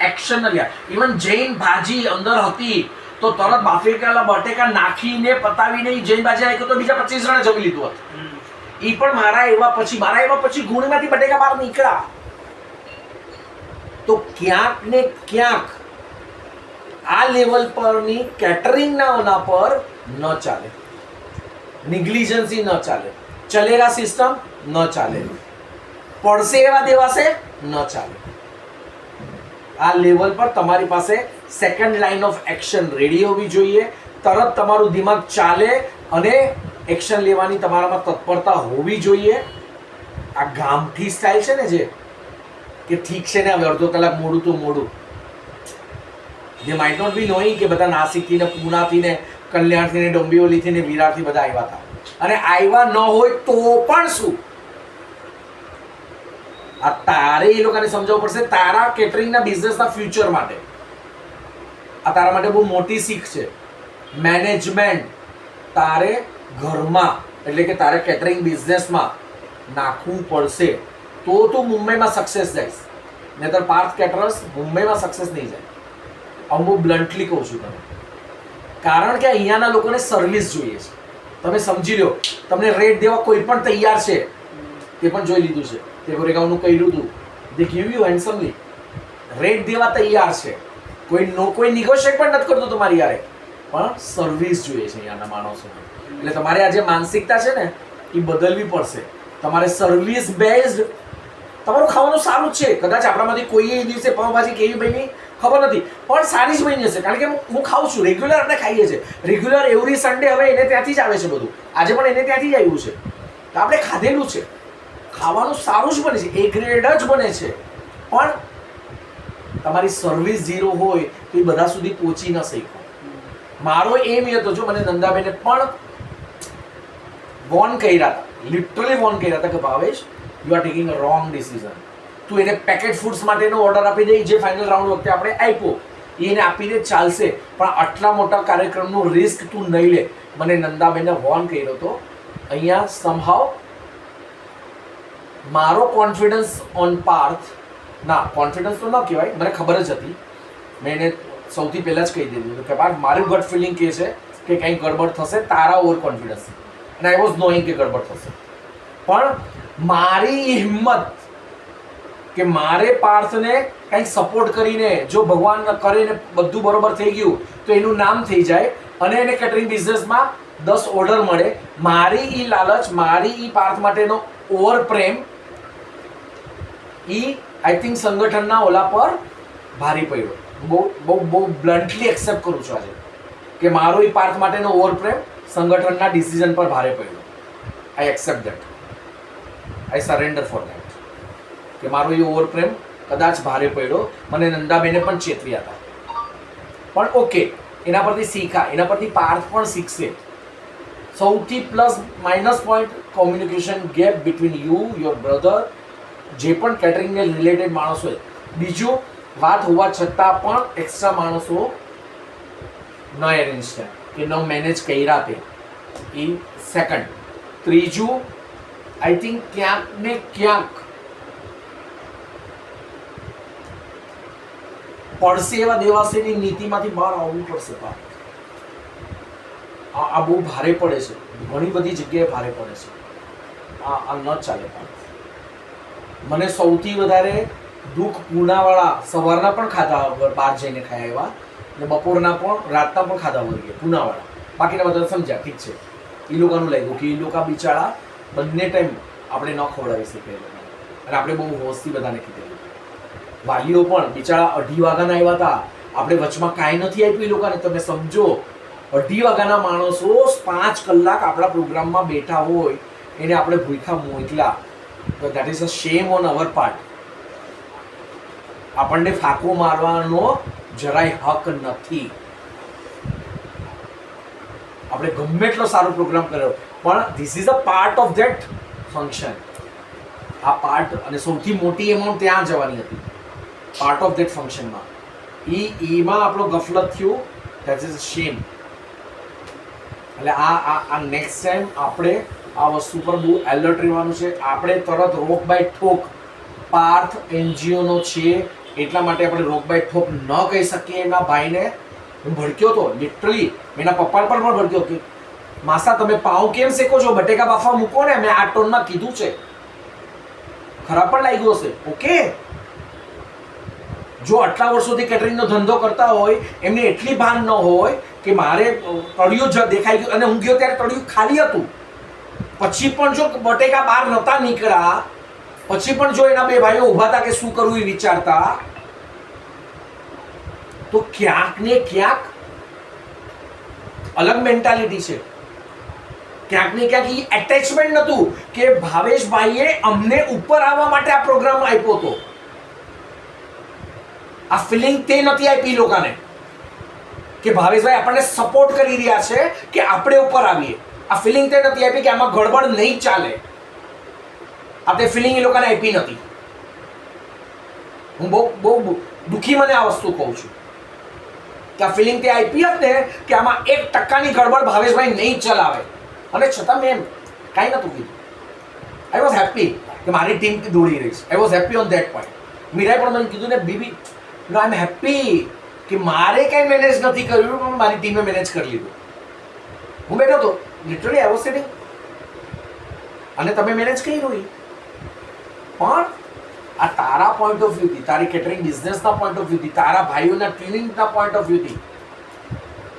Action લ્યા. Even Jain ભાજી અંદર હતી તો તરત બાફેકાલા બટેકા નાખીને પતાવીને જૈન ભાજી નાખ્યું તો બીજા પચીસ જણે જમી લીધું હતું. એ પણ મારા એવા પછી મારા એવા પછી ગુણમાંથી બટેકા બહાર નીકળ્યા. તો ક્યાંક ને ક્યાંક આ લેવલ પરની કેટરિંગના ઓના પર ન ચાલે. નિગ્લિજન્સી ન ચાલે. ચલેરા સિસ્ટમ ન ચાલે. પડશે એવા દેવાશે ન ચાલે. આ લેવલ પર તમારી પાસે second line of action ready હોવી જોઈએ, તરત તમારું દિમાગ ચાલે અને એક્શન લેવાની તમારામાં તત્પરતા હોવી જોઈએ. આ ગામઠી સ્ટાઇલ છે ને જે, કે ઠીક છે ને હવે અડધો કલાક મોડું તો મોડું. જે માઇટ નોટ બી નોઈ કે બધા નાસિકથી ને પૂનાથી ને કલ્યાણથી ને ડોંબિવલીથી ને વિરારથી બધા આવ્યા હતા. અને આવ્યા ન હોય તો પણ શું? આ તારે એ લોકોને સમજાવવું પડશે તારા કેટરિંગના બિઝનેસના ફ્યુચર માટે. આ તારા માટે બહુ મોટી શીખ છે. મેનેજમેન્ટ તારે ઘરમાં, એટલે કે તારે કેટરિંગ બિઝનેસમાં નાખવું પડશે. તો તું મુંબઈમાં સક્સેસ જઈશ. નહીતર પાર્થ કેટરર્સ મુંબઈમાં સક્સેસ નહીં જાય. હું બહુ બ્લન્ટલી કહું છું તમે કારણ કે અહીંયાના લોકોને સર્વિસ જોઈએ છે. તમે સમજી લો, તમને રેટ દેવા કોઈ પણ તૈયાર છે તે પણ જોઈ લીધું છે. તે ગોરેગાંવનું કર્યું હતું they give you handsomely rate દેવા તૈયાર છે. કોઈ નો, કોઈ નિગોશિએટ પણ નથી કરતો તમારી યારે. પણ સર્વિસ જોઈએ છે અહીંયાના માણસોને. એટલે તમારે આ જે માનસિકતા છે ને, એ બદલવી પડશે. તમારે સર્વિસ બેઝડ તમારું ખાવાનું સારું જ છે. કદાચ આપણામાંથી કોઈ એ દિવસે પાવભાજી કેવી બની, ખબર નથી. પણ સારી જ બની હશે. કારણ કે હું ખાઉં છું. રેગ્યુલર આપણે ખાઈએ છીએ. રેગ્યુલર એવરી સન્ડે હવે એને ત્યાંથી જ આવે છે બધું. આજે પણ એને ત્યાંથી જ આવ્યું છે. તો આપણે ખાધેલું છે. ખાવાનું સારું જ બને છે એ ગ્રેડ જ બને છે. પણ તમારી સર્વિસ ઝીરો હોય તો એ બધા સુધી પહોંચી ન શકો મારો એમ એ હતો, જો મને નંદાબેને પણ વોર્ન કર્યા હતા લિટરલી વોર્ન કર્યા હતા કે Bhavesh you are taking a wrong decision તું એને પેકેટ ફૂડ્સ માટેનો ઓર્ડર આપી દે, જે ફાઇનલ રાઉન્ડ વખતે આપણે આપ્યો એને આપીને ચાલશે. પણ આટલા મોટા કાર્યક્રમનું રિસ્ક તું નહીં લે. મને નંદાબેને વોર્ન કર્યો હતો, અહીંયા સમહાવ મારો કોન્ફિડન્સ ઓન પાર્થ ના કોન્ફિડન્સ તો ન કહેવાય, મને ખબર જ હતી. મેં એને સૌથી પહેલાં જ કહી દીધું કે પાર્થ મારું ગટ ફિલિંગ કહે છે કે કંઈક ગડબડ થશે, તારા ઓવર કોન્ફિડન્સ અને આઈ વોઝ નોઈંગ કે ગડબડ થશે. પણ મારી હિંમત કે મારે પાર્થને કંઈક સપોર્ટ કરીને, જો ભગવાન કરે ને બધું બરોબર થઈ ગયું, તો એનું નામ થઈ જાય અને એને કેટરિંગ બિઝનેસમાં દસ ઓર્ડર મળે. મારી એ લાલચ, મારી એ પાર્થ માટેનો over Prem E I think સંગઠનના ઓલા પર ભારી પડ્યો. બહુ બહુ બહુ બ્લન્ટલી એક્સેપ્ટ કરું છું આજે. કે મારો એ પાર્થ માટેનો ઓવર પ્રેમ સંગઠનના ડિસિઝન પર ભારે પડ્યો. I accept that I surrender for that કે મારો એ ઓવર પ્રેમ કદાચ ભારે પડ્યો. મને નંદાબેને પણ ચેતવ્યા હતા. પણ ઓકે એના પરથી શીખા. એના પરથી પાર્થ પણ શીખશે. સૌથી plus minus point communication gap between you your brother જે પણ કેટરિંગને રિલેટેડ માણસો હોય. બીજું, વાત હોવા છતાં પણ એક્સ્ટ્રા માણસો ન એરેન્જ થયા કે ન મેનેજ કર્યા તે. એ સેકન્ડ ત્રીજું આઈ થિંક ક્યાંક ને ક્યાંક પડશે એવા દેવાસીની નીતિમાંથી બહાર આવવું પડશે આ બહુ ભારે પડે છે. ઘણી બધી જગ્યાએ ભારે પડે છે. આ આ ન ચાલે પાર્થ. મને સૌથી વધારે દુઃખ પૂનાવાળા સવારના પણ ખાધા વગર બહાર જઈને ખાયા એવા ને બપોરના પણ, રાતના પણ ખાધા વગર ગયા, પૂનાવાળા. બાકીના બધા સમજ્યા, ઠીક છે. એ લોકોનું લાગ્યું કે એ લોકો બિચારા બંને ટાઈમ આપણે ન ખવડાવી શકીએ અને આપણે બહુ હોશથી બધાને કીધેલું. વાલીઓ પણ બિચારા અઢી વાગ્યાના આવ્યા હતા. આપણે વચમાં કાંઈ નથી આપ્યું એ લોકોને. તમે સમજો, અઢી વાગ્યાના માણસો પાંચ કલાક આપણા પ્રોગ્રામમાં બેઠા હોય, એને આપણે ભૂખા મોકલા. તો that is a shame on our part આપણને ફાંકો મારવાનો જરાય હક નથી. આપણે ગમે એટલો સારો પ્રોગ્રામ કર્યો, પણ this is a part of that function આ પાર્ટ અને સૌથી મોટી એમાઉન્ટ ત્યાં જવાની હતી. પાર્ટ ઓફ ધેટ ફંક્શનમાં એ એમાં આપણો ગફલત થયું દેટ ઇઝ શેમ એટલે આ આ નેક્સ્ટ ટાઈમ આપણે આ વસ્તુ પર બહુ એલર્ટ રહેવાનું છે. આપણે તરત રોક બાય ઠોક પાર્થ એનજીઓનો છે એટલા માટે આપણે રોક બાય ઠોક ન કહી શકીએ એના ભાઈને. હું ભડક્યો તો લિટરલી એના પપ્પા પર પણ ભડક્યો કે, માસા, તમે પાઉં કેમ શેકો છો? બટેકા બાફા મૂકો ને. મેં આ ટોનમાં કીધું છે. ખરાબ પણ લાગ્યું હશે. ઓકે? જો આટલા વર્ષોથી કેટરિંગનો ધંધો કરતા હોય, એમને એટલી ભાન ન હોય કે મારે તળિયું જ દેખાઈ ગયું અને હું ગયો ત્યારે તળિયું ખાલી હતું. પછી પણ જો બટેકા બહાર નહોતા નીકળ્યા, પછી પણ જો એના બે ભાઈઓ ઊભા હતા કે શું કરવું એ વિચારતા, તો ક્યાંક ને ક્યાંક અલગ મેન્ટાલિટી છે. ક્યાંક ને ક્યાંક એ એટેચમેન્ટ નહોતું કે ભાવેશભાઈએ અમને ઉપર આવવા માટે આ પ્રોગ્રામ આપ્યો હતો. આ ફિલિંગ તે નથી આપી લોકોને કે ભાવેશભાઈ આપણને સપોર્ટ કરી રહ્યા છે કે આપણે ઉપર આવીએ. આ ફિલિંગ તે નથી આપી કે આમાં ગડબડ નહીં ચાલે. આ તે ફિલિંગ એ લોકોને આપી નથી. હું બહુ બહુ દુઃખી મને આ વસ્તુ કહું છું. કે આ ફિલિંગ તે આપી જ ને કે આમાં એક ટકાની ગડબડ ભાવેશભાઈ નહીં ચલાવે. અને છતાં મેં કાંઈ નહોતું કીધું. આઈ વોઝ હેપી કે મારી ટીમ દોડી રહી છે I was happy on that point મીરાએ પણ મને કીધું ને, BB no I am happy કે મારે કાંઈ મેનેજ નથી કર્યું, પણ મારી ટીમે મેનેજ કરી લીધું. હું બેઠો હતો. લિટરલી આઈ વોઝ સિટિંગ અને તમે મેનેજ કર્યું ઈ પણ આ તારા પોઈન્ટ ઓફ વ્યૂથી તારી કેટરિંગ બિઝનેસના પોઈન્ટ ઓફ વ્યૂથી તારા ભાઈઓના ટ્રેનિંગના પોઈન્ટ ઓફ વ્યૂથી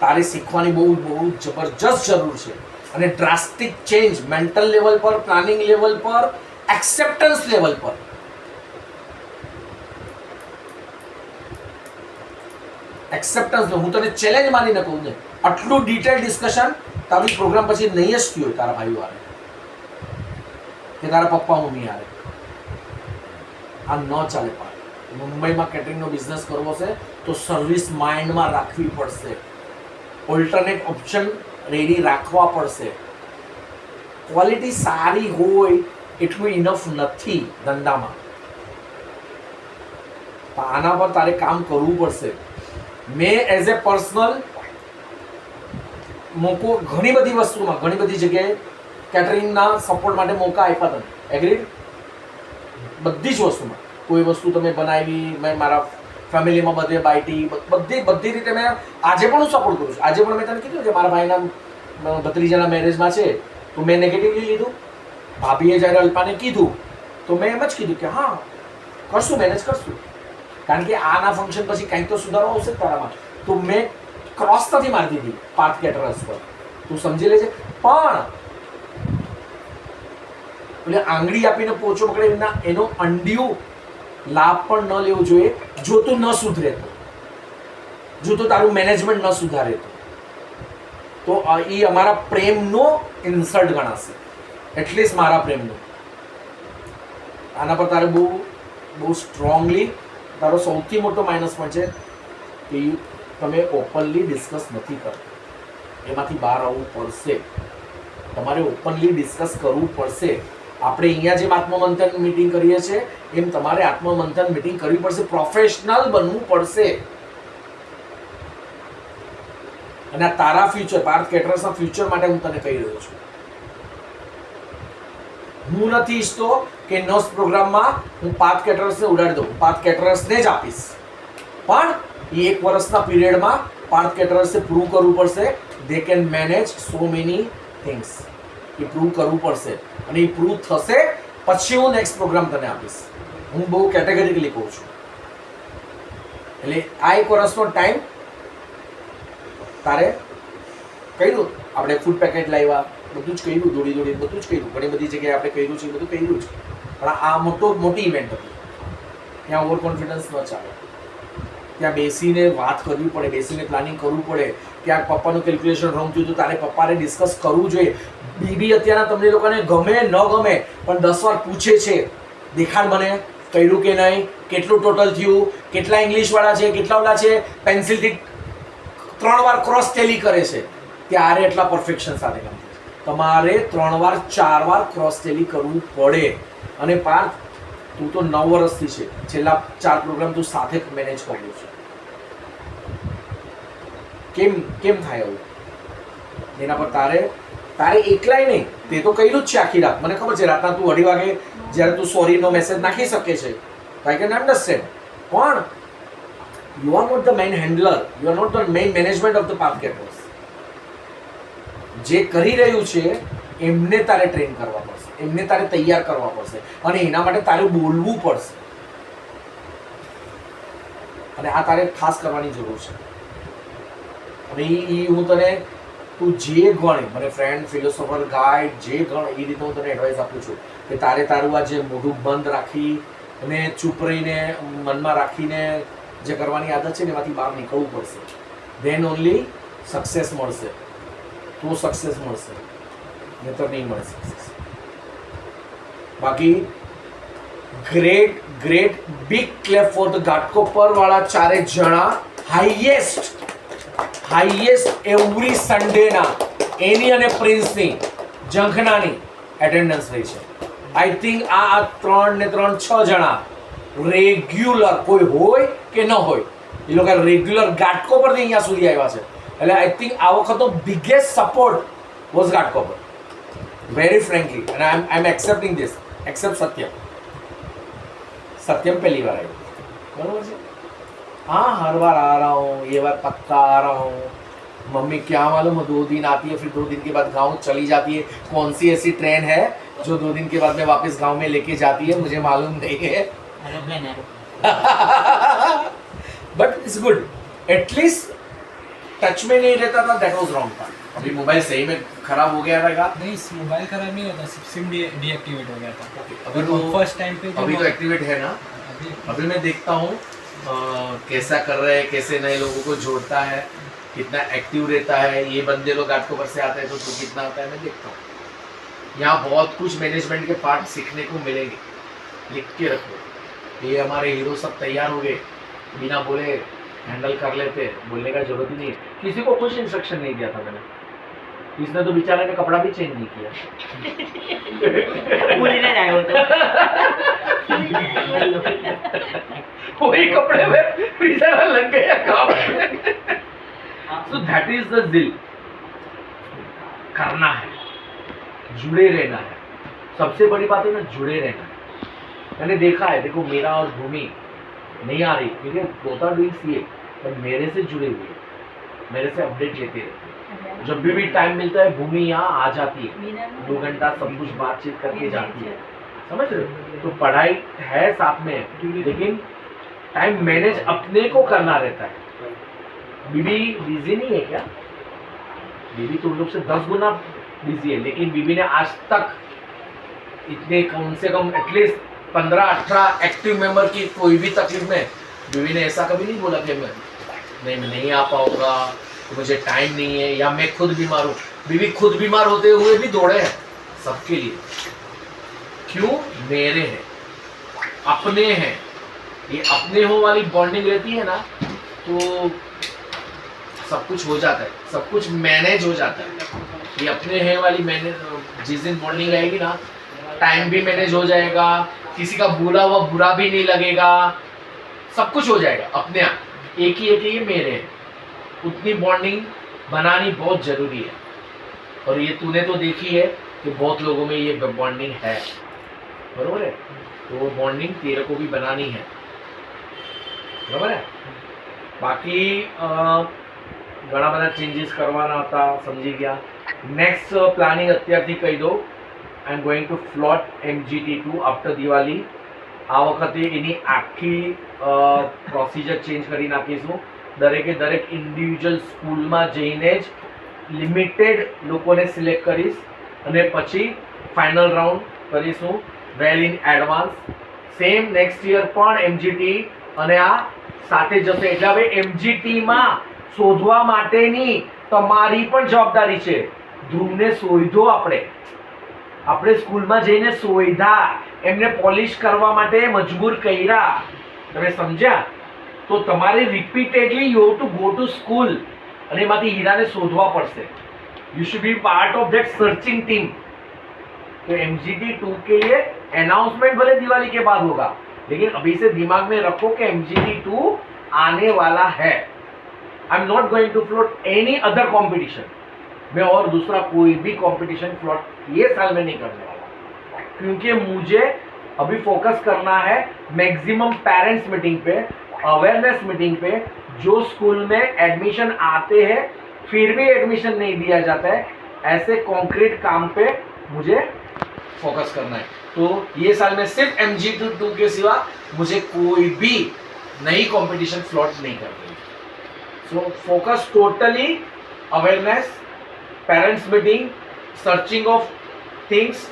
તારે શીખવાની બહુ બહુ જબરજસ્ત જરૂર છે. અને ડ્રાસ્ટિક ચેન્જ મેન્ટલ લેવલ પર પ્લાનિંગ લેવલ પર એક્સેપ્ટન્સ લેવલ પર. એક્સેપ્ટન્સ હું તને ચેલેન્જ માનીને કહું ને આટલું ડિટેલ ડિસ્કશન તારી પ્રોગ્રામ પછી નહીં જ થયો તારા ભાઈઓ આવે કે તારા પપ્પા મમ્મી આવે આ ન ચાલે પણ. મુંબઈમાં કેટરિંગનો બિઝનેસ કરવો છે, તો સર્વિસ માઇન્ડમાં રાખવી પડશે. ઓલ્ટરનેટ ઓપ્શન રેડી રાખવા પડશે. ક્વોલિટી સારી હોય એટલું ઇનફ નથી ધંધામાં. આના પર તારે કામ કરવું પડશે. મેં એઝ એ પર્સનલ મોકો ઘણી બધી વસ્તુમાં, ઘણી બધી જગ્યાએ કેટરિંગના સપોર્ટ માટે મોકા આપ્યા તમે એગ્રીડ બધી જ વસ્તુમાં. કોઈ વસ્તુ તમે બનાવી, મેં મારા ફેમિલીમાં બધે બાયટી બધી બધી રીતે મેં આજે પણ હું સપોર્ટ કરું છું. આજે પણ મેં તને કીધું કે મારા ભાઈના ભત્રીજાના મેરેજમાં છે, તો મેં નેગેટિવલી લીધું. ભાભીએ જ્યારે અલ્પાને કીધું, તો મેં એમ જ કીધું કે હા, કરશું મેનેજ કરશું. કારણ કે આના ફંક્શન પછી કંઈક તો સુધારો આવશે જ તારામાં. તો મેં ક્રોસ નથી મારી દીધી પાર્થ કેટરર્સ પર. તું સમજી લેજે. પણ, એટલે આંગળી આપીને પોચો પકડે એના એનો અંડિયું લાભ પણ ન લેવો જોઈએ, જો તું ન સુધરે તો જો તો તારું મેનેજમેન્ટ ન સુધારે તો તો એ અમારા પ્રેમનો ઇન્સલ્ટ ગણાશે. એટલીસ્ટ મારા પ્રેમનો. આના પર તારે બહુ બહુ સ્ટ્રોંગલી તારો સૌથી મોટો માઇનસ પણ છે કે you- તમે ઓપનલી ડિસ્કસ નથી કરતા. એમાંથી બહાર આવવું પડશે. તમારે ઓપનલી ડિસ્કસ કરવું પડશે. આપણે અહીંયા જેમ આત્મમંથન મીટિંગ કરીએ છીએ એમ તમારે આત્મમંથન મીટિંગ કરવી પડશે. પ્રોફેશનલ બનવું પડશે. અને આ તારા ફ્યુચર પાર્થ કેટરસના ફ્યુચર માટે હું તને કહી રહ્યો છું. હું નથી ઈચ્છતો કે નર્સ પ્રોગ્રામમાં હું પાર્થ કેટરસને ઉડાડી દઉં. પાર્થ કેટરસને જ આપીશ. પણ એ એક વર્ષના પીરિયડમાં પાર્થ કેટરર્સે પ્રૂવ કરવું પડશે. They can manage so many things A prove કરવું પડશે. અને એ પ્રૂવ થશે પછી હું નેક્સ્ટ પ્રોગ્રામ તને આપીશ. હું બહુ કેટેગરીકલી કહું છું. એટલે આ એક વર્ષનો ટાઈમ તારે કર્યું. આપણે ફૂડ પેકેટ લાવ્યા, બધું જ કર્યું, દોડી દોડી બધું જ કર્યું. ઘણી બધી જગ્યાએ આપણે કર્યું છે બધું કર્યું છે પણ આ મોટો, મોટી ઇવેન્ટ હતી. ત્યાં ઓવર કોન્ફિડન્સ ન ચાલે. ત્યાં બેસીને વાત કરવી પડે, બેસીને પ્લાનિંગ કરવું પડે. ક્યાંક પપ્પાનું કેલ્ક્યુલેશન રોંગ થયું તો તારે પપ્પાને ડિસ્કસ કરવું જોઈએ. બીબી અત્યારના તમને લોકોને ગમે, ન ગમે, પણ દસ વાર પૂછે છે, દેખાડ મને, કર્યું કે નહીં, કેટલું ટોટલ થયું, કેટલા ઇંગ્લિશવાળા છે, કેટલા ઓલા છે પેન્સિલથી ત્રણ વાર ક્રોસ ટેલી કરે છે. ત્યારે એટલા પરફેક્શન સાથે કામ તમારે ત્રણ વાર, ચાર વાર ક્રોસ ટેલી કરવું પડે. અને પાર્થ તું તો નવ વર્ષથી છે. છેલ્લા ચાર પ્રોગ્રામ તું સાથે મેનેજ કર્યો છે. કેમ કેમ થાય આવું? એના પર તારે તારે એકલાય નહીં. તે તો કર્યું જ છે આખી રાત. મને ખબર છે, રાતના તું અઢી વાગે જ્યારે તું સોરીનો મેસેજ નાખી શકે છે. આઈ કેન અન્ડરસ્ટેન્ડ પણ you are not the main handler you are not the main management of the path caterers જે કરી રહ્યું છે, એમને તારે ટ્રેન કરવા પડશે. એમને તારે તૈયાર કરવા પડશે. અને એના માટે તારે બોલવું પડશે. અને આ તારે ખાસ કરવાની જરૂર છે. અને એ હું તને તું જે ગણે, મને ફ્રેન્ડ ફિલોસોફર ગાઈડ જે ગણ, એ રીતે હું તને એડવાઇસ આપું છું કે તારે તારું આ જે મોઢું બંધ રાખી અને ચૂપ રહીને મનમાં રાખીને જે કરવાની આદત છે ને, એમાંથી બહાર નીકળવું પડશે. ધેન ઓનલી સક્સેસ મળશે. તો સક્સેસ મળશે. નહીં તો નહીં મળે સક્સેસ બાકી great great big clap for the Ghatkopar વાળા ચારે જણા હાઈએસ્ટ હાઈએસ્ટ એવરી સન્ડેના એની અને પ્રિન્સની, ઝંખનાની એટેન્ડન્સ રહી છે. આઈ થિંક આ ત્રણ ને ત્રણ છ જણા રેગ્યુલર કોઈ હોય કે ન હોય, એ લોકો રેગ્યુલર ઘાટકો પરથી અહીંયા સુધી આવ્યા છે. એટલે આઈ થિંક આ વખતનો biggest support was Ghatkopar. Very frankly I I am accepting this accept Satyam सत्यम पहली बार आई बराबर से हाँ हर बार आ रहा हूँ ये बार पक्का आ रहा हूँ मम्मी क्या मालूम दो दिन आती है फिर दो दिन के बाद गांव चली जाती है कौन सी ऐसी ट्रेन है जो दो दिन के बाद में वापस गांव में लेके जाती है मुझे मालूम नहीं है aeroplane aeroplane but it's good at least touch में नहीं रहता था दैट वाज रॉन्ग था अभी मोबाइल सही में खराब हो गया था नहीं मोबाइल खराब नहीं होता सिर्फ़ सिम डीएक्टिवेट हो गया था। अभी तो फ़र्स्ट टाइम पे अभी तो एक्टिवेट है ना? अभी मैं देखता हूँ कैसा कर रहे हैं कैसे नए लोगों को जोड़ता है कितना एक्टिव रहता है ये बंदे लोग आपको पर से आते हैं तो तू कितना आता है मैं देखता हूँ। यहाँ बहुत कुछ मैनेजमेंट के पार्ट सीखने को मिलेंगे। लिख के रखो। ये हमारे हीरो सब तैयार हो गए। बिना बोले हैंडल कर लेते बोलने का ज़रूरत ही नहीं है। किसी को कुछ इंस्ट्रक्शन नहीं दिया था मैंने। इसने तो बेचारा ने कपड़ा भी चेंज नहीं किया। भूल ना जाए वो तो। वही कपड़े में बेचारा लग गया काम सो दैट इज़ द दिल करना है। जुड़े रहना है। सबसे बड़ी बात है ना जुड़े रहना है। मैंने देखा है देखो मेरा और भूमि नहीं आ रही क्योंकि both are doing C A मेरे से जुड़े हुए मेरे से अपडेट लेते रहते जब भी भी टाइम मिलता है भूमि यहाँ आ जाती है। दो घंटा सब कुछ बातचीत करके जाती है। समझ रहे हो? तो पढ़ाई है साथ में लेकिन टाइम मैनेज अपने को करना रहता है। बीबी बिज़ी नहीं है क्या? बीबी तुम लोग से दस गुना बिज़ी है लेकिन बीबी ने आज तक इतने कम से कम एटलीस्ट पंद्रह अठारह एक्टिव मेंबर की कोई भी तकलीफ़ में बीबी ने ऐसा कभी नहीं बोला कि मैं नहीं मैं नहीं आ पाऊँगा। मुझे टाइम नहीं है, या मैं खुद बीमार हूँ। बीबी खुद बीमार होते हुए भी दौड़े हैं, सबके लिए। क्यों? मेरे हैं, अपने हैं। ये अपने हो वाली बॉन्डिंग रहती है ना तो सब कुछ हो जाता है, सब कुछ मैनेज हो जाता है। ये अपने हैं वाली मैनेज जिस दिन बॉन्डिंग रहेगी ना टाइम भी मैनेज हो जाएगा, किसी का बुरा हुआ बुरा भी नहीं लगेगा, सब कुछ हो जाएगा, अपने आप। एक ही एक ही मेरे हैं। उतनी बॉन्डिंग बनानी बहुत जरूरी है और ये तूने तो देखी है कि बहुत लोगों में ये बॉन्डिंग है बरोबर है तो वो बॉन्डिंग तेरे को भी बनानी है બરાબર ને બાકી અ, ઘણા બધા ચેન્જીસ કરવાના હતા સમજી ગયા નેક્સ્ટ પ્લાનિંગ અત્યારથી કહી દઉં I am going to float MGT two after Diwali આ વખતે એની આખી પ્રોસિજર ચેન્જ કરી નાખીશું દરેકે દરેક ઇન્ડિવિજ્યુઅલ સ્કૂલમાં જઈને જ લિમિટેડ લોકોને સિલેક્ટ કરીશ અને પછી ફાઇનલ રાઉન્ડ કરીશું well in advance same next year પણ એમજીટી અને આ સાથે જશે. એટલે હવે એમજીટીમાં શોધવા માટેની તમારી પણ જવાબદારી છે. ધ્રુવને શોધો આપણે. આપણે સ્કૂલમાં જઈને શોધા એમને પોલિશ કરવા માટે મજબૂર કર્યા. તમે સમજ્યા? તો તમારે repeatedly you to go to school અને એમાંથી હીરાને શોધવા પડશે you should be part of that searching team तो एमजीटी टू के लिए अनाउंसमेंट भले दिवाली के बाद होगा लेकिन अभी से दिमाग में रखो कि एमजीटी टू आने वाला है I am not going to float any other competition मैं और दूसरा कोई भी कंपटीशन फ्लोट ये साल में नहीं करने वाला क्योंकि मुझे अभी फोकस करना है मैक्सिमम पेरेंट्स मीटिंग पे अवेयरनेस मीटिंग पे जो स्कूल में एडमिशन आते हैं, फिर भी एडमिशन नहीं दिया जाता है। ऐसे कॉन्क्रीट काम पे मुझे फोकस करना है। तो ये साल में सिर्फ़ एम जी टू के सिवा मुझे कोई भी नई कंपटीशन फ्लॉट नहीं कर रही। So focus totally awareness parents meeting searching of things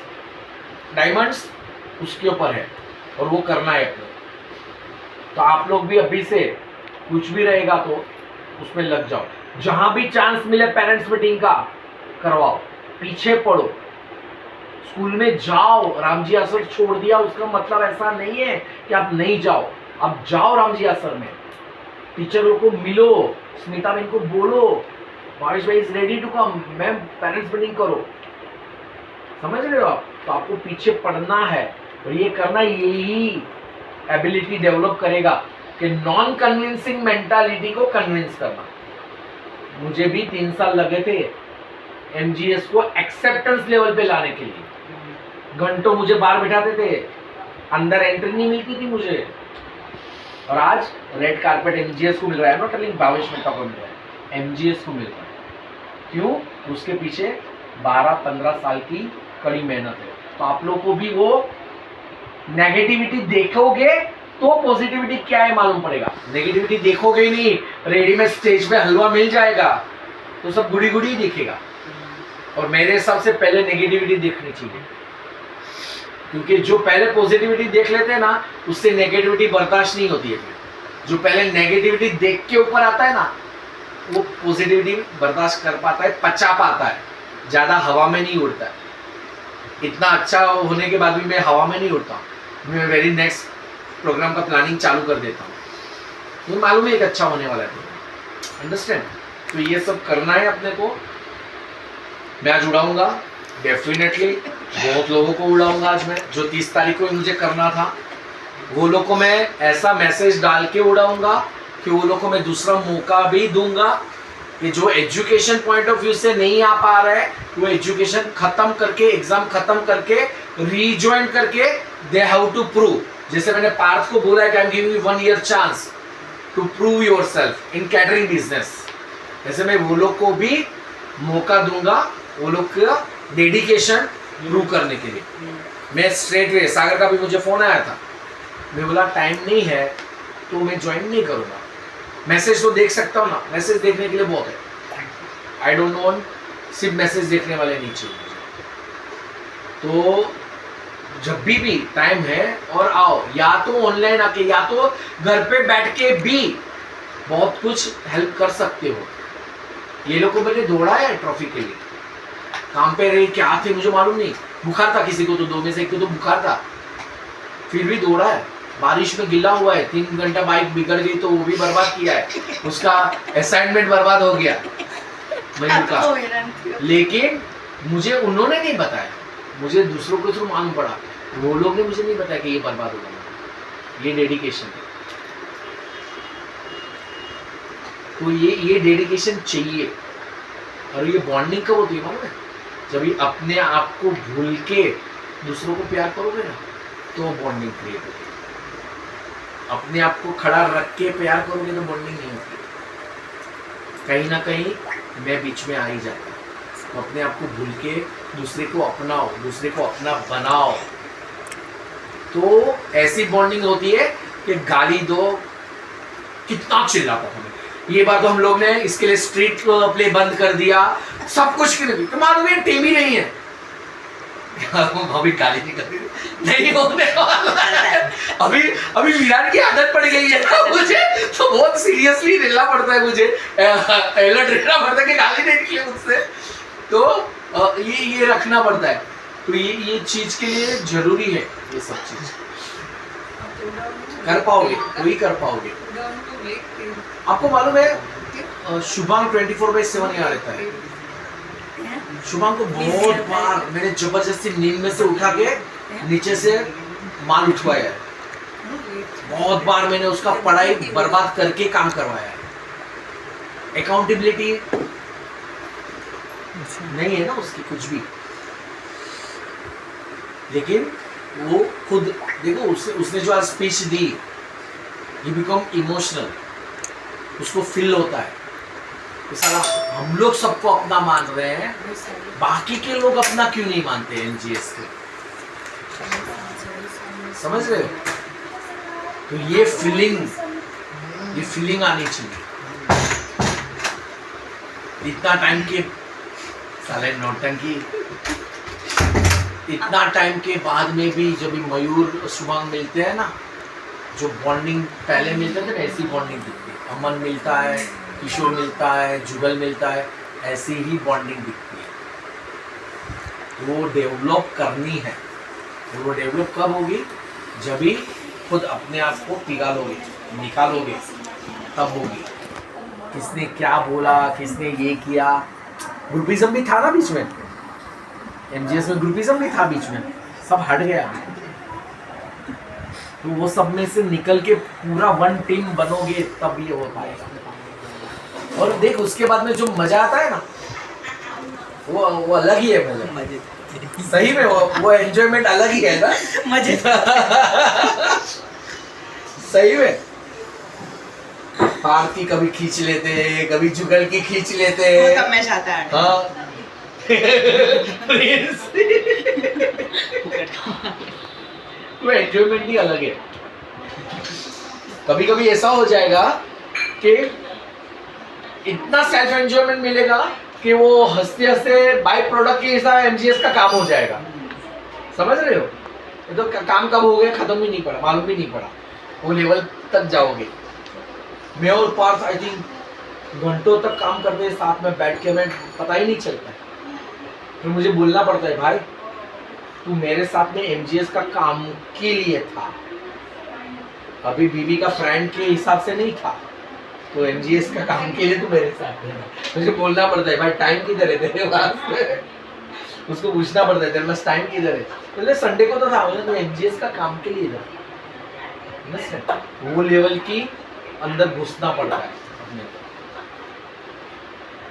diamonds उसके ऊपर है और वो करना है अपने। तो आप लोग भी अभी से कुछ भी रहेगा तो उसमें लग जाओ। जहाँ भी चांस मिले पेरेंट्स मीटिंग का, करवाओ। पीछे पड़ो। स्कूल में जाओ। रामजी आसर छोड़ दिया, उसका मतलब ऐसा नहीं है कि आप नहीं जाओ। आप जाओ रामजी आसर में। टीचरों को मिलो। स्मिता बहन को बोलो। भावेश भाई is ready to come ma'am parents meeting करो। समझ रहे हो आप? तो आपको पीछे पढ़ना है और ये करना यही। एबिलिटी डेवलप करेगा कि नॉन कन्विंसिंग मेंटालिटी को कन्विंस करना। मुझे भी तीन साल लगे थे एमजीएस को एक्सेप्टेंस लेवल पे लाने के लिए। घंटों मुझे बाहर बिठाते थे। अंदर एंट्री नहीं मिलती थी मुझे। और आज रेड कारपेट एमजीएस को मिल रहा है। नॉट टेलिंग भावेश मेहता को मिल रहा है। एमजीएस को मिल रहा है। क्यों? उसके पीछे 12-15 साल की कड़ी मेहनत है। तो आप लोग को भी वो नेगेटिविटी देखोगे तो पॉजिटिविटी क्या है मालूम पड़ेगा। नेगेटिविटी देखोगे ही नहीं रेडीमेड स्टेज पे हलवा मिल जाएगा तो सब गुड़ी गुड़ी ही दिखेगा। और मेरे हिसाब से पहले नेगेटिविटी देखनी चाहिए। क्योंकि जो पहले पॉजिटिविटी देख लेते हैं ना उससे नेगेटिविटी बर्दाश्त नहीं होती है। जो पहले नेगेटिविटी देख के ऊपर आता है ना वो पॉजिटिविटी बर्दाश्त कर पाता है पचा पाता है। ज़्यादा हवा में नहीं उड़ता। है इतना अच्छा होने के बाद भी मैं हवा में नहीं उड़ता। मैं वेरी नेक्स्ट प्रोग्राम का प्लानिंग चालू कर देता हूँ। मुझे मालूम है एक अच्छा होने वाला है अंडरस्टैंड तो ये सब करना है अपने को। मैं आज उड़ाऊँगा डेफिनेटली बहुत लोगों को उड़ाऊँगा आज मैं, जो तीस तारीख को मुझे करना था। वो लोग को मैं ऐसा मैसेज डाल के उड़ाऊँगा कि वो लोग को मैं दूसरा मौका भी दूँगा कि जो एजुकेशन पॉइंट ऑफ़ व्यू से नहीं आ पा रहा है, वो एजुकेशन खत्म करके एग्ज़ाम खत्म करके रीज्वाइन करके दे हैव टू प्रूव जैसे मैंने पार्थ को बोला है कि I am giving you one year chance to prove yourself in catering business ऐसे मैं वो लोग को भी मौका दूँगा, वो लोग का डेडिकेशन प्रूव करने के लिए. मैं स्ट्रेट वे सागर का भी मुझे फ़ोन आया था. मैं बोला टाइम नहीं है तो मैं ज्वाइन नहीं करूँगा. मैसेज तो देख सकता हूँ ना मैसेज देखने के लिए बहुत है. आई डोंट नो सिर्फ़ मैसेज देखने वाले मुझे तो जब भी भी टाइम है और आओ या तो ऑनलाइन आके या तो घर पे बैठ के भी बहुत कुछ हेल्प कर सकते हो। ये लोग को मैंने दौड़ा है ट्रॉफी के लिए। काम पे रही क्या थे मुझे मालूम नहीं। बुखार था किसी को तो दो में से एक को तो बुखार था। फिर भी दौड़ा है। बारिश में गिला हुआ है। तीन घंटा बाइक बिगड़ गई तो वो भी बर्बाद किया है। उसका असाइनमेंट बर्बाद हो गया। मयूर का लेकिन मुझे उन्होंने नहीं बताया। मुझे दूसरों के थ्रू मालूम पड़ा। वो लोग ने मुझे नहीं बताया कि ये बर्बाद हो होगा ये डेडिकेशन है। तो ये ये डेडिकेशन चाहिए। और ये बॉन्डिंग कब होती है मालूम है? जब ये अपने आप को भूल के दूसरों को प्यार करोगे ना तो बॉन्डिंग क्रिएट होती है। अपने आप को खड़ा रख के प्यार करोगे तो बॉन्डिंग नहीं होती। कहीं ना कहीं मैं बीच में आ ही जाता अपने आप को भूल के दूसरे को अपनाओ, दूसरे को अपना बनाओ। तो ऐसी बॉन्डिंग होती है कि गाली दो, कितना चिल्लाता था मैं ये बात हम लोग ने इसके लिए स्ट्रीट प्ले बंद कर दिया, सब कुछ मालूम है टीम ही नहीं है। अभी गाली नहीं कर नहीं होने अभी अभी विराट की आदत पड़ गई है ना मुझे। तो बहुत सीरियसली रहना पड़ता है मुझे। अलर्ट रहना पड़ता है कि गाली नहीं निकले मुझसे। तो ये ये रखना पड़ता है। तो ये ये चीज़ के लिए ज़रूरी है ये सब चीज़। कर पाओगे, वही कर पाओगे। आपको मालूम है Shubhang twenty four by seven यहाँ रहता है। शुभांग को बहुत बार मैंने ज़बरदस्ती नींद में से उठा के नीचे से माल उठवाया बहुत बार मैंने उसका पढ़ाई बर्बाद करके काम करवाया है। अकाउंटेबिलिटी नहीं है ना उसकी कुछ भी। लेकिन वो खुद देखो उसने उसने जो आज स्पीच दी ही बिकम इमोशनल उसको फील होता है। साला हम लोग सबको अपना मान रहे हैं बाकी के लोग अपना क्यों नहीं मानते एनजीएस को? समझ रहे हो? तो ये फीलिंग ये फीलिंग आनी चाहिए। इतना टाइम के साले नौटंकी। इतना टाइम के बाद में भी जब मयूर सुबह मिलते हैं ना, जो बॉन्डिंग पहले मिलते थे ना, ऐसी बॉन्डिंग दिखती है। अमन मिलता है, किशोर मिलता है, जुगल मिलता है, ऐसी ही बॉन्डिंग दिखती है। वो डेवलप करनी है। वो डेवलप कब होगी? जब ही खुद अपने आप को पिघालोगे निकालोगे, तब होगी। किसने क्या बोला, किसने ये किया ग्रुपिज्म भी था ना बीच में? एमजीएस में ग्रुपिज्म भी था बीच में। सब हट गया। तो वो सब में से निकल के पूरा वन टीम बनोगे तब ये हो पाएगा। और देख उसके बाद में जो मज़ा आता है ना वो वो अलग ही है मतलब सही में वो वो एंजॉयमेंट अलग ही है ना? मज़े सही में। पार्टी कभी खींच लेते हैं कभी जुगल की खींच लेते। वो हैं तब मैं चाहता है। हाँ। तो एंजॉयमेंट ही अलग है। कभी कभी ऐसा हो जाएगा कि इतना सेल्फ एंजॉयमेंट मिलेगा कि वो हँसते हँसते बाई प्रोडक्ट के हिसाब एमजीएस का काम हो जाएगा। समझ रहे हो? तो का- काम कब हो गया? खत्म भी नहीं पड़ा मालूम भी नहीं पड़ा। वो लेवल तक जाओगे। मैं और पार्थ आई थिंक घंटों तक काम करते हैं, साथ में बैठ के हमें पता ही नहीं चलता। फिर मुझे बोलना पड़ता है, भाई, तू मेरे साथ में एमजीएस का काम के लिए था। अभी बीवी का फ्रेंड के हिसाब से नहीं था। तो एमजीएस का काम के लिए तू मेरे साथ में मुझे बोलना पड़ता है, भाई टाइम किधर है तेरे पास? उसको पूछना पड़ता है पास टाइम किधर है? बोले संडे को तो था बोले तो एमजीएस का काम के लिए था। वो लेवल की अंदर घुसना पड़ता है अपने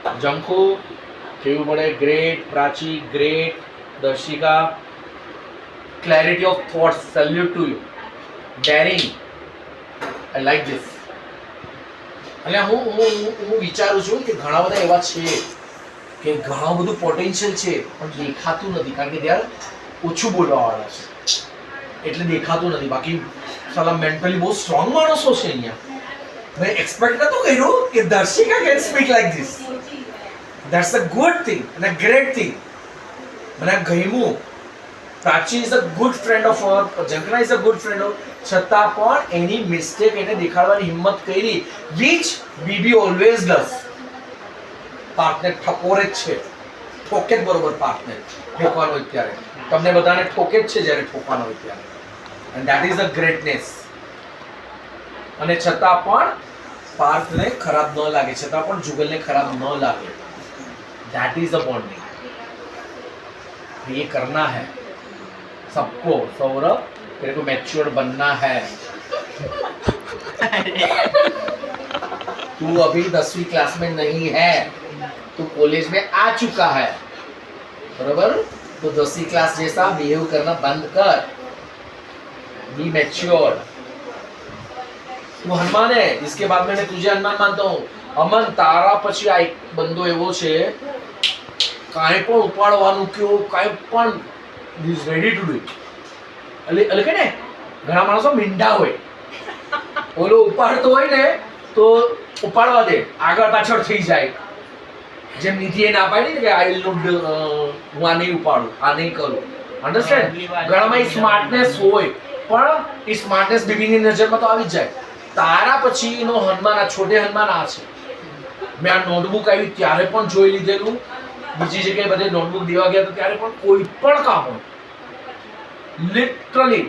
को जंको केयू बड़े great Prachi great Darshika clarity of thoughts salute to you daring I like this એટલે હું હું હું- હું વિચારું છું કે ઘણા બધા એવા છે કે ઘણું બધું પોટેન્શિયલ છે પણ દેખાતું નથી કારણ કે ત્યારે ઓછું બોલવાવાળા છે એટલે દેખાતું નથી બાકી સાલા મેન્ટલી બહુ સ્ટ્રોંગ માણસો છે અહીંયા મેં એક્સપેક્ટ નહોતું કર્યું કે Darshika can speak like this that's a good thing અને ગ્રેટ થિંગ મને ગમ્યું Prachi is a good friend of our જંકના is a good friend of છતાં પણ એની મિસ્ટેક એને દેખાડવાની હિંમત કરી which BB always does partner ઠકોરે જ છે ઠોકે જ બરોબર પાર્ટનર ઠોકવાનો હોય ત્યારે તમને બધાને ઠોકે જ છે જ્યારે ઠોકવાનો હોય ત્યારે and that is a greatness અને છતાં પણ પાર્થને ખરાબ ન લાગે છતાં પણ જુગલને ખરાબ ન લાગે दैट इज अ बॉन्डिंग ये करना है सबको सौरभ तेरे को मैच्योर बनना है तू अभी दसवीं क्लास में नहीं है तू कॉलेज में आ चुका है बराबर तो दसवीं क्लास जैसा बिहेव करना बंद कर बी मैच्योर तू हनुमान है इसके बाद में मैं तुझे हनुमान मानता हूँ અમન તારા પછી આ એક બંદો એવો છે કાંઈ પણ ઉપાડવાનું કયો કાંઈ પણ ઇઝ રેડી ટુ ડુ એટલે એટલે કે ને ઘણા માણસો મીંડા હોય ઓલો ઉપાડતો હોય ને તો ઉપાડવા દે આગળ પાછળ થઈ જાય જેમ નિધિએ ના પાડી ને કે આઈ લુડ હું આ નહીં ઉપાડું આ નહીં કરું અન્ડરસ્ટેન્ડ ઘણામાં એ સ્માર્ટનેસ હોય પણ એ સ્માર્ટનેસ બીબીની નજરમાં તો આવી જ જાય તારા પછીનો હનુમાન આ છોટે હનુમાન આ છે મેં આ નોટબુક આવી ત્યારે પણ જોઈ લીધેલું બીજી જગ્યાએ બધે નોટબુક દેવા ગયા તો ત્યારે પણ કોઈ પણ કામ હોય literally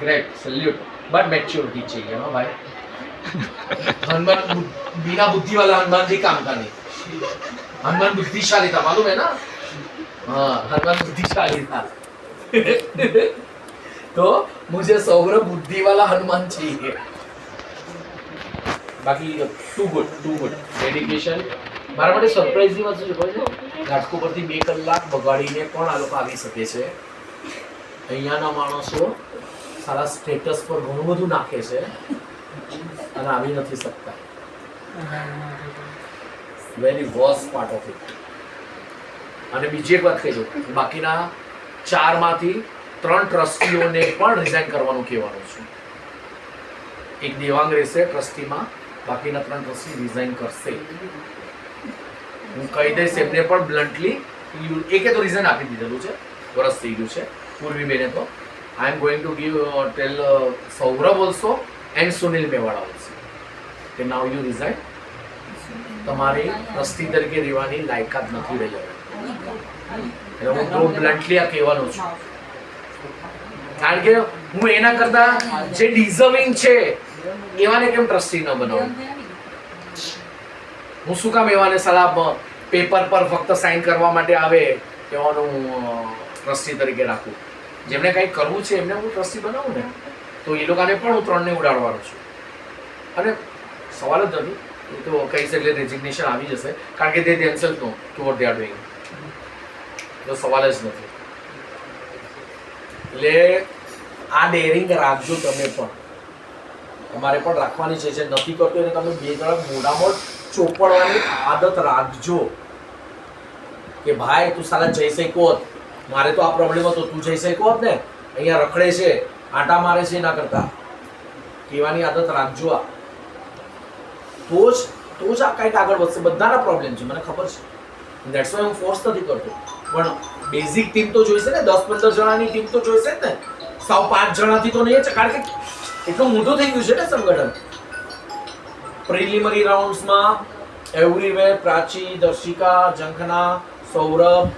great salute but maturity चाहिए ना भाई हनुमान बु- बिना बुद्धि वाला हनुमान जी काम का नहीं हनुमान बुद्धिशाली था मालूम है ना हाँ हनुमान बुद्धिशाली था तो मुझे सौरभ बुद्धि वाला हनुमान चाहिए બાકી too good too good dedication મારા માટે સરપ્રાઈઝની વસ્તુ છે ખબર છે ઘાટકો પરથી બે કલાક બગાડીને પણ આ લોકો આવી શકે છે અહીંયાના માણસો સારા સ્ટેટસ પર ઘણું બધું નાખે છે અને આવી નથી શકતા very worse part of it અને બીજી એક વાત કહી દઉં બાકીના ચારમાંથી ત્રણ ટ્રસ્ટીઓને પણ રિઝાઇન કરવાનું કહેવાનું છું. એક દેવાંગ રહેશે, ટ્રસ્ટીમાં બાકીના ત્રણ ટ્રસ્ટી રિઝાઇન કરશે. હું કહી દઈશ, એમને પણ બ્લન્ટલી એકે તો રિઝન આપી દીધેલું છે, વરસ થઈ ગયું છે, પૂર્વી બેને તો. I am going to give tell Saurabh also and Sunil Mewada also કે નાવ યુ રિઝાઇન તમારી ટ્રસ્ટી તરીકે રહેવાની લાયકાત નથી રહી હવે. એટલે હું બ્લન્ટલી આ કહેવાનું છું. કારણ કે હું એના કરતા જે ડિઝર્વિંગ છે, એવાને કેમ ટ્રસ્ટી ન બનાવું? હું શું કામ એવાને સલાહ પેપર પર ફક્ત સાઇન કરવા માટે આવે, એવાનું ટ્રસ્ટી તરીકે રાખું. જેમને કંઈક કરવું છે, એમને હું ટ્રસ્ટી બનાવું ને, તો એ લોકોને પણ હું ત્રણને ઉડાડવાનો છું. અને સવાલ જ નથી, એ તો કહીશ એટલે રેઝિગ્નેશન આવી જશે, કારણ કે તે themselves know to what they are doing. તો સવાલ જ નથી. એટલે આ ડેરિંગ રાખજો તમે પણ. તમારે પણ રાખવાની છે, જે નથી કરતો એને તમે બે જણા મોઢામાં ચોપડવાની આદત રાખજો. કે ભાઈ, તું સાલા જઈ શકો હોત. મારે તો આ પ્રોબ્લેમ હતો, તું જઈ શકો હોત ને? અહીંયા રખડે છે, આંટા મારે છે એના કરતા. કહેવાની આદત રાખજો આ. તો જ તો જ આ કંઈક આગળ વધશે. બધાના પ્રોબ્લેમ છે, મને ખબર છે. દેટ્સ વાય હું ફોર્સ નથી કરતો. પણ બેઝિક ટીમ તો જોઈશે ને, દસ પંદર જણાની ટીમ તો જોઈશે ને. સાવ પાંચ જણાથી તો નહીં જ, કારણ કે એટલું મોટું થઈ ગયું છે ને સંગઠન. પ્રિલિમરી રાઉન્ડ્સમાં એવરીવેર પ્રાચી, દર્શિકા જંખના સૌરભ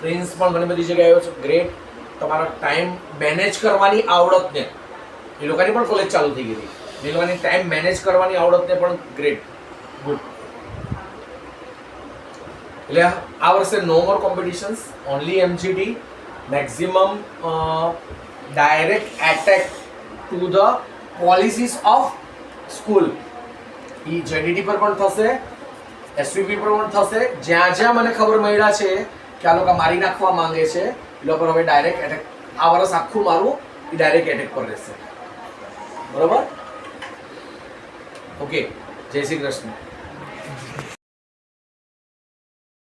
પ્રિન્સ પણ ઘણી બધી જગ્યાએ છે. ગ્રેટ તમારા ટાઈમ મેનેજ કરવાની આવડતને. એ લોકોની પણ કોલેજ ચાલુ થઈ ગઈ હતી. એ લોકોની ટાઈમ મેનેજ કરવાની આવડતને પણ ગ્રેટ ગુડ એટલે આ વર્ષે no more competitions only MGD maximum direct attack to the policies of school A JDT પર પણ થશે એસવીપી પર પણ થશે. જ્યાં જ્યાં મને ખબર મળ્યા છે કે આ લોકો મારી નાખવા માંગે છે, એ લોકો હવે ડાયરેક્ટ એટેક આ વર્ષ આખું મારું એ ડાયરેક્ટ એટેક પર રહેશે. બરોબર? ઓકે જય શ્રી કૃષ્ણ.